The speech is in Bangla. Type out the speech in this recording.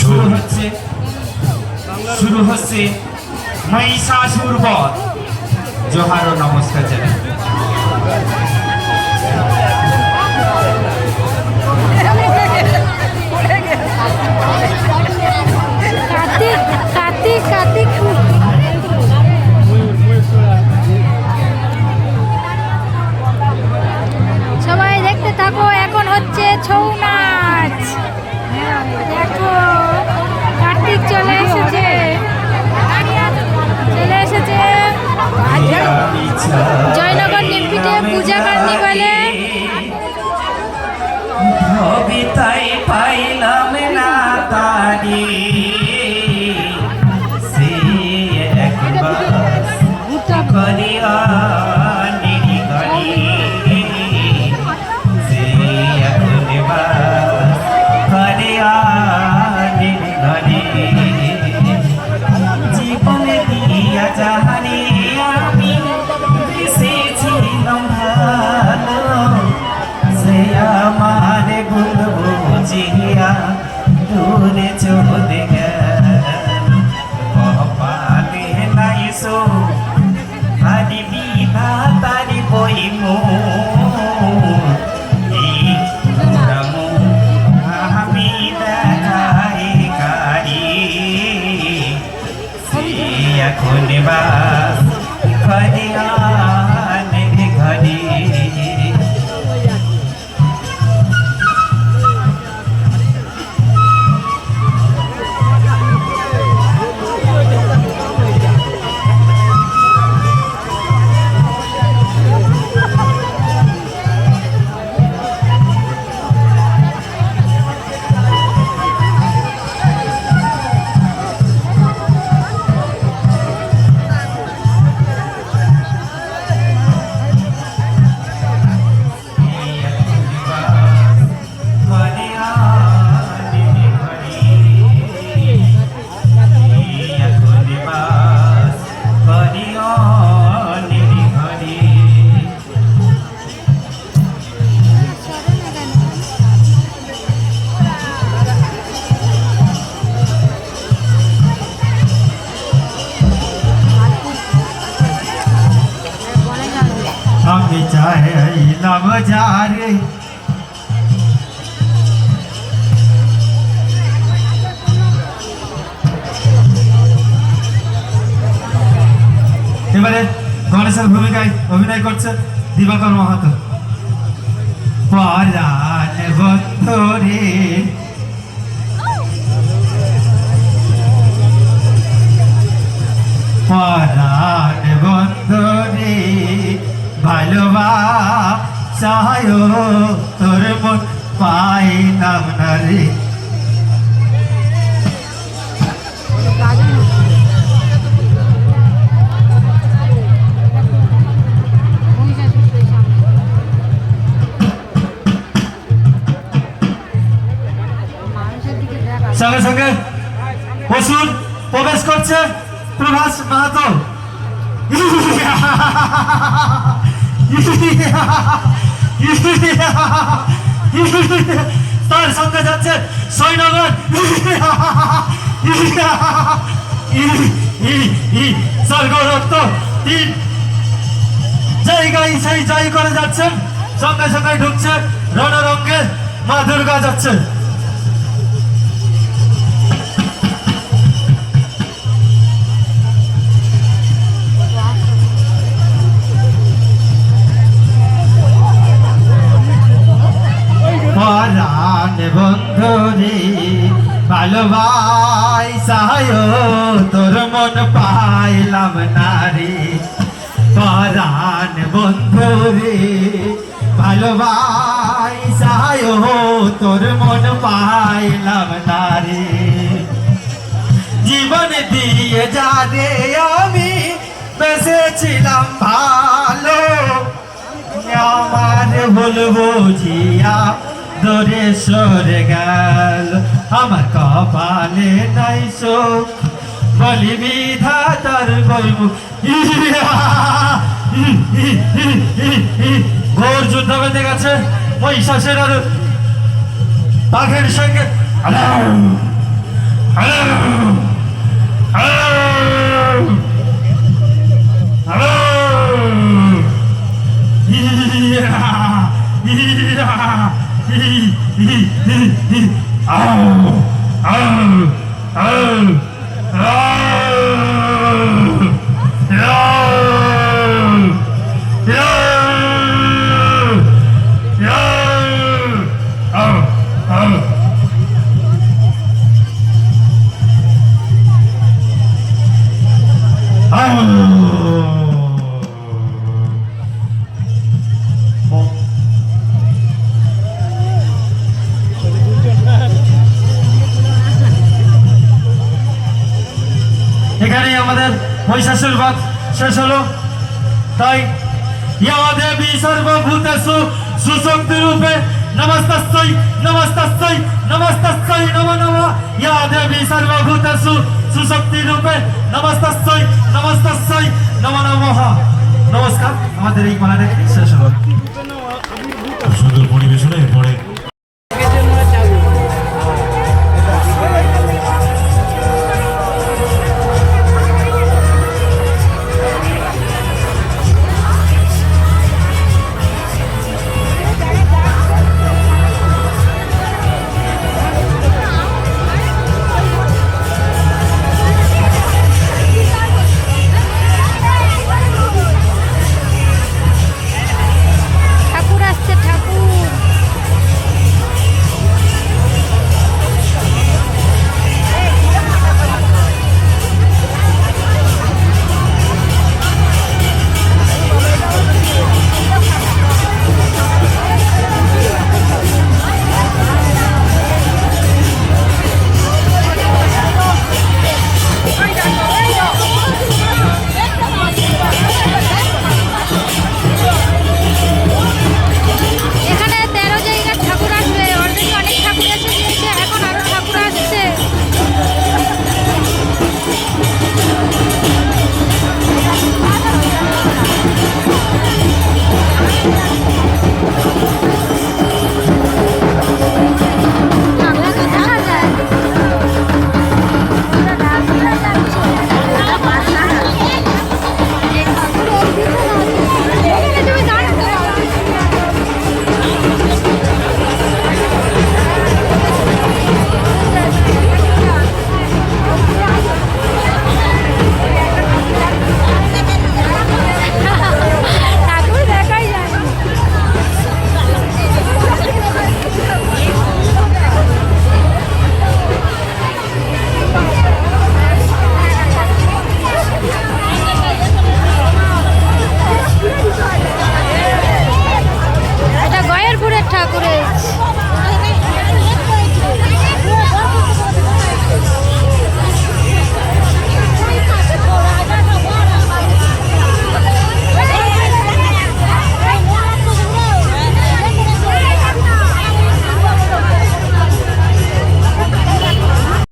শুরু হচ্ছে শুরু হচ্ছে মহিষাসুর বধ। জোহার ও নমস্কার জানাই। এখন বাস ঘরে ঘরে চাইলাম যারে এবারে গণেশের ভূমিকায় অভিনয় করছে দিবাকর মাহাতো। তোর মন পাইলাম না সঙ্গে সঙ্গে ওষুধ প্রবেশ করছে প্রভাস মাহাতো। তার সঙ্গে যাচ্ছে সৈনগর স্বর্গরক্ত তিন জায়গায় সেই জয় করে যাচ্ছেন সঙ্গে সঙ্গে ঢুকছে রণরঙ্গে মা দুর্গা যাচ্ছে। বন্ধুরে ভালোবাসায় তোর মন পাইলাম নারী। পরাণ বন্ধুরে ভালোবাসায় তোর মন পাইলাম নারী। জীবন দিয়ে যারে আমি বেসেছিলাম ভালো, আমার বলব জিয়া দরে সরে গেল, আমার কপালে নাই শোক বলি বিধাতার বলব ঘোর যুদ্ধ বেঁধে গেছে মহিষাসের আর বাঘের সঙ্গে 아우 아우 아우 아우 아우 아우 아우 아우 아우. মহিষাসুর বাদ শেষ হলো। তাই ইয়া দেবী সর্বভূতেষু সুশক্তি রূপে নমস্তস্যই নমস্তস্যই নমস্তস্যই নম নমঃ। ইয়া দেবী সর্বভূতেষু সুশক্তি রূপে নমস্তস্যই নমস্তস্যই নম নমঃ। নমস্কার, আমাদের এই পালাটা শেষ হলো।